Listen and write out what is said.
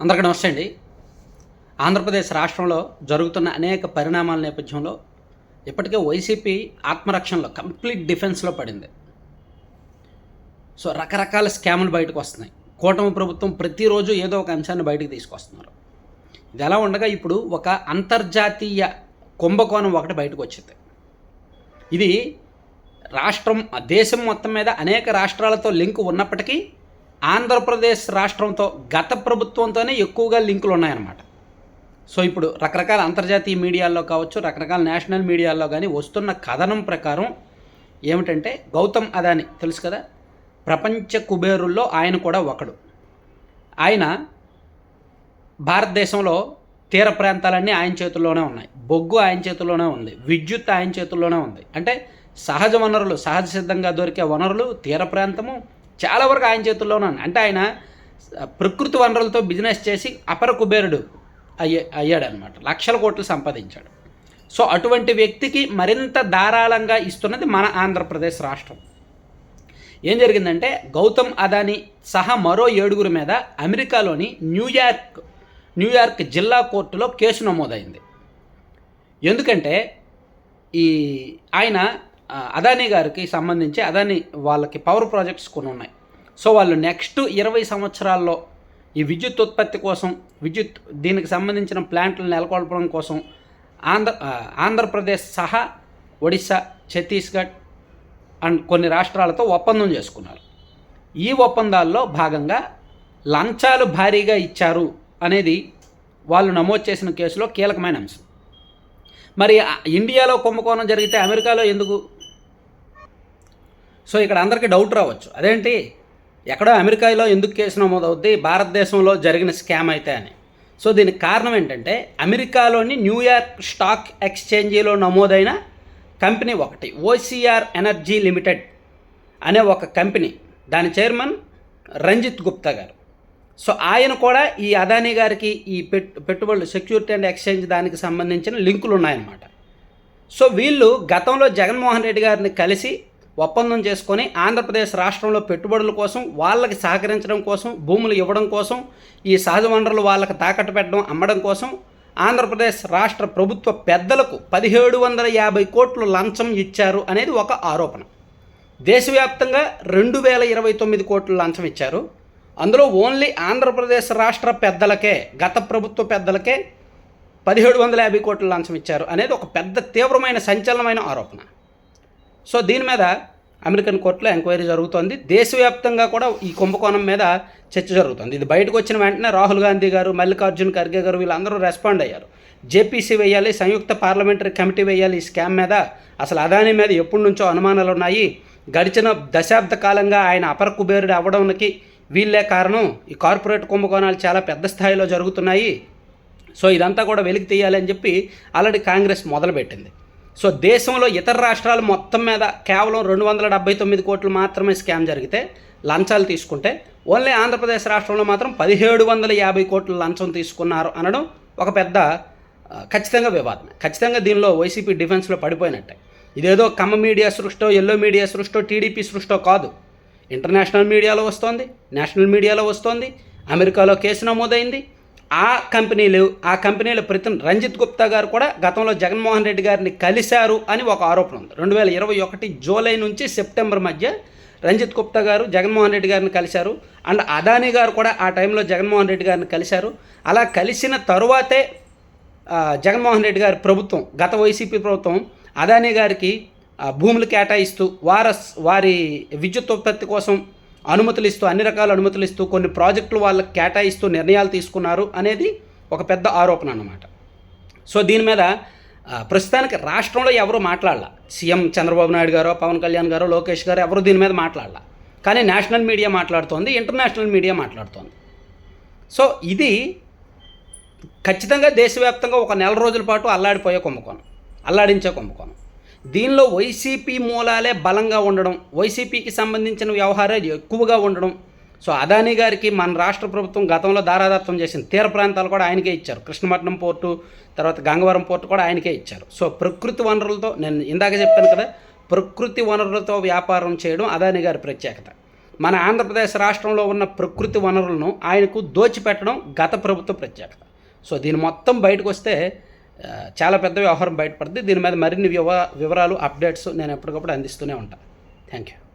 అందరికీ నమస్తే అండి. ఆంధ్రప్రదేశ్ రాష్ట్రంలో జరుగుతున్న అనేక పరిణామాల నేపథ్యంలో ఇప్పటికే వైసీపీ ఆత్మరక్షణలో కంప్లీట్ డిఫెన్స్లో పడింది. సో రకరకాల స్కాములు బయటకు వస్తున్నాయి. కూటమి ప్రభుత్వం ప్రతిరోజు ఏదో ఒక అంశాన్ని బయటకు తీసుకొస్తున్నారు. ఇది ఎలా ఉండగా ఇప్పుడు ఒక అంతర్జాతీయ కుంభకోణం ఒకటి బయటకు వచ్చింది. ఇది రాష్ట్రం దేశం మొత్తం మీద అనేక రాష్ట్రాలతో లింక్ ఉన్నప్పటికీ ఆంధ్రప్రదేశ్ రాష్ట్రంతో గత ప్రభుత్వంతోనే ఎక్కువగా లింకులు ఉన్నాయన్నమాట. సో ఇప్పుడు రకరకాల అంతర్జాతీయ మీడియాల్లో కావచ్చు రకరకాల నేషనల్ మీడియాల్లో కానీ వస్తున్న కథనం ప్రకారం ఏమిటంటే గౌతమ్ అదాని తెలుసు కదా? ప్రపంచ కుబేరుల్లో ఆయన కూడా ఒకడు. ఆయన భారతదేశంలో తీర ప్రాంతాలన్నీ ఆయన చేతుల్లోనే ఉన్నాయి. బొగ్గు ఆయన చేతుల్లోనే ఉంది. విద్యుత్ ఆయన చేతుల్లోనే ఉంది. అంటే సహజ వనరులు సహజ సిద్ధంగా దొరికే వనరులు తీర ప్రాంతము చాలా వరకు ఆయన చేతుల్లోనే ఉన్నాను. అంటే ఆయన ప్రకృతి వనరులతో బిజినెస్ చేసి అపర కుబేరుడు అయ్యే అయ్యాడనమాట లక్షల కోట్లు సంపాదించాడు. సో అటువంటి వ్యక్తికి మరింత ధారాళంగా ఇస్తున్నది మన ఆంధ్రప్రదేశ్ రాష్ట్రం. ఏం జరిగిందంటే గౌతమ్ అదానీ సహా మరో ఏడుగురు మీద అమెరికాలోని న్యూయార్క్ న్యూయార్క్ జిల్లా కోర్టులో కేసు నమోదైంది. ఎందుకంటే ఈ ఆయన అదానీ గారికి సంబంధించి అదానీ వాళ్ళకి పవర్ ప్రాజెక్ట్స్ కొన్ని ఉన్నాయి. సో వాళ్ళు నెక్స్ట్ ఇరవై సంవత్సరాల్లో ఈ విద్యుత్ ఉత్పత్తి కోసం విద్యుత్ దీనికి సంబంధించిన ప్లాంట్లు నెలకొల్పడం కోసం ఆంధ్ర ఆంధ్రప్రదేశ్ సహా ఒడిశా ఛత్తీస్గఢ్ అండ్ కొన్ని రాష్ట్రాలతో ఒప్పందం చేసుకున్నారు. ఈ ఒప్పందాల్లో భాగంగా లంచాలు భారీగా ఇచ్చారు అనేది వాళ్ళు నమోదు చేసిన కేసులో కీలకమైన అంశం. మరి ఇండియాలో కుంభకోణం జరిగితే అమెరికాలో ఎందుకు సో ఇక్కడ అందరికీ డౌట్ రావచ్చు. అదేంటి? ఎక్కడో అమెరికాలో ఎందుకు కేసు నమోదవుద్ది? భారతదేశంలో జరిగిన స్కామ్ అయితే అని. సో దీనికి కారణం ఏంటంటే అమెరికాలోని న్యూయార్క్ స్టాక్ ఎక్స్చేంజీలో నమోదైన కంపెనీ ఒకటి ఓసిఆర్ ఎనర్జీ లిమిటెడ్ అనే ఒక కంపెనీ. దాని చైర్మన్ రంజిత్ గుప్తా గారు. సో ఆయన కూడా ఈ అదానీ గారికి ఈ పెట్టు పెట్టుబడులు సెక్యూరిటీ అండ్ ఎక్స్చేంజ్ దానికి సంబంధించిన లింకులు ఉన్నాయన్నమాట. సో వీళ్ళు గతంలో జగన్మోహన్ రెడ్డి గారిని కలిసి ఒప్పందం చేసుకొని ఆంధ్రప్రదేశ్ రాష్ట్రంలో పెట్టుబడుల కోసం వాళ్ళకి సహకరించడం కోసం భూములు ఇవ్వడం కోసం ఈ సహజ వనరులు వాళ్ళకి తాకట్టు పెట్టడం అమ్మడం కోసం ఆంధ్రప్రదేశ్ రాష్ట్ర ప్రభుత్వ పెద్దలకు పదిహేడు వందల యాభై కోట్లు లంచం ఇచ్చారు అనేది ఒక ఆరోపణ. దేశవ్యాప్తంగా రెండు వేల ఇరవై తొమ్మిది కోట్లు లంచం ఇచ్చారు. అందులో ఓన్లీ ఆంధ్రప్రదేశ్ రాష్ట్ర పెద్దలకే గత ప్రభుత్వ పెద్దలకే పదిహేడు వందల యాభై కోట్ల లంచం ఇచ్చారు అనేది ఒక పెద్ద తీవ్రమైన సంచలనమైన ఆరోపణ. సో దీని మీద అమెరికన్ కోర్టులో ఎంక్వైరీ జరుగుతోంది. దేశవ్యాప్తంగా కూడా ఈ కుంభకోణం మీద చర్చ జరుగుతుంది. ఇది బయటకు వచ్చిన వెంటనే రాహుల్ గాంధీ గారు మల్లికార్జున్ ఖర్గే గారు వీళ్ళందరూ రెస్పాండ్ అయ్యారు. జేపీసీ వేయాలి సంయుక్త పార్లమెంటరీ కమిటీ వేయాలి ఈ స్కామ్ మీద అసలు అదాని మీద ఎప్పటి నుంచో అనుమానాలు ఉన్నాయి. గడిచిన దశాబ్ద కాలంగా ఆయన అపర కుబేరుడు అవ్వడానికి వీళ్ళే కారణం. ఈ కార్పొరేట్ కుంభకోణాలు చాలా పెద్ద స్థాయిలో జరుగుతున్నాయి. సో ఇదంతా కూడా వెలికి తీయాలి అని చెప్పి ఆల్రెడీ కాంగ్రెస్ మొదలుపెట్టింది. సో దేశంలో ఇతర రాష్ట్రాలు మొత్తం మీద కేవలం రెండు వందల డెబ్బై తొమ్మిది కోట్లు మాత్రమే స్కామ్ జరిగితే లంచాలు తీసుకుంటే ఓన్లీ ఆంధ్రప్రదేశ్ రాష్ట్రంలో మాత్రం పదిహేడు వందల యాభై కోట్లు లంచం తీసుకున్నారు అనడం ఒక పెద్ద ఖచ్చితంగా వివాదమే. ఖచ్చితంగా దీనిలో వైసీపీ డిఫెన్స్లో పడిపోయినట్టే. ఇదేదో కమ్మ మీడియా సృష్టో ఎల్లో మీడియా సృష్టో టీడీపీ సృష్టో కాదు. ఇంటర్నేషనల్ మీడియాలో వస్తోంది నేషనల్ మీడియాలో వస్తోంది అమెరికాలో కేసు నమోదైంది ఆ కంపెనీలు ఆ కంపెనీల ప్రతి రంజిత్ గుప్తా గారు కూడా గతంలో జగన్మోహన్ రెడ్డి గారిని కలిశారు అని ఒక ఆరోపణ ఉంది. రెండు వేల ఇరవై ఒకటి జూలై నుంచి సెప్టెంబర్ మధ్య రంజిత్ గుప్తా గారు జగన్మోహన్ రెడ్డి గారిని కలిశారు. అండ్ అదానీ గారు కూడా ఆ టైంలో జగన్మోహన్ రెడ్డి గారిని కలిశారు. అలా కలిసిన తరువాతే జగన్మోహన్ రెడ్డి గారి ప్రభుత్వం గత వైసీపీ ప్రభుత్వం అదానీ గారికి భూములు కేటాయిస్తూ వార వారి విద్యుత్ ఉత్పత్తి కోసం అనుమతులు ఇస్తూ అన్ని రకాల అనుమతులు ఇస్తూ కొన్ని ప్రాజెక్టులు వాళ్ళకి కేటాయిస్తూ నిర్ణయాలు తీసుకున్నారు అనేది ఒక పెద్ద ఆరోపణ అన్నమాట. సో దీని మీద ప్రస్తుతానికి రాష్ట్రంలో ఎవరు మాట్లాడాల? సీఎం చంద్రబాబు నాయుడు గారో పవన్ కళ్యాణ్ గారో లోకేష్ గారు ఎవరు దీని మీద మాట్లాడాల? కానీ నేషనల్ మీడియా మాట్లాడుతోంది ఇంటర్నేషనల్ మీడియా మాట్లాడుతోంది. సో ఇది ఖచ్చితంగా దేశవ్యాప్తంగా ఒక నెల రోజుల పాటు అల్లాడిపోయే కుంభకోణం అల్లాడించే కుంభకోణం. దీనిలో వైసీపీ మూలాలే బలంగా ఉండడం వైసీపీకి సంబంధించిన వ్యవహారాలు ఎక్కువగా ఉండడం. సో అదానీ గారికి మన రాష్ట్ర ప్రభుత్వం గతంలో దారాదత్తం చేసిన తీర ప్రాంతాలు కూడా ఆయనకే ఇచ్చారు. కృష్ణపట్నం పోర్టు తర్వాత గంగవరం పోర్టు కూడా ఆయనకే ఇచ్చారు. సో ప్రకృతి వనరులతో నేను ఇందాక చెప్పాను కదా ప్రకృతి వనరులతో వ్యాపారం చేయడం అదానీ గారి ప్రత్యేకత. మన ఆంధ్రప్రదేశ్ రాష్ట్రంలో ఉన్న ప్రకృతి వనరులను ఆయనకు దోచిపెట్టడం గత ప్రభుత్వ ప్రత్యేకత. సో దీని మొత్తం బయటకు వస్తే చాలా పెద్ద వ్యవహారం బయటపడుతుంది దీని మీద మరిన్ని వివ వివరాలు అప్డేట్స్ నేను ఎప్పటికప్పుడు అందిస్తూనే ఉంటాను థ్యాంక్ యూ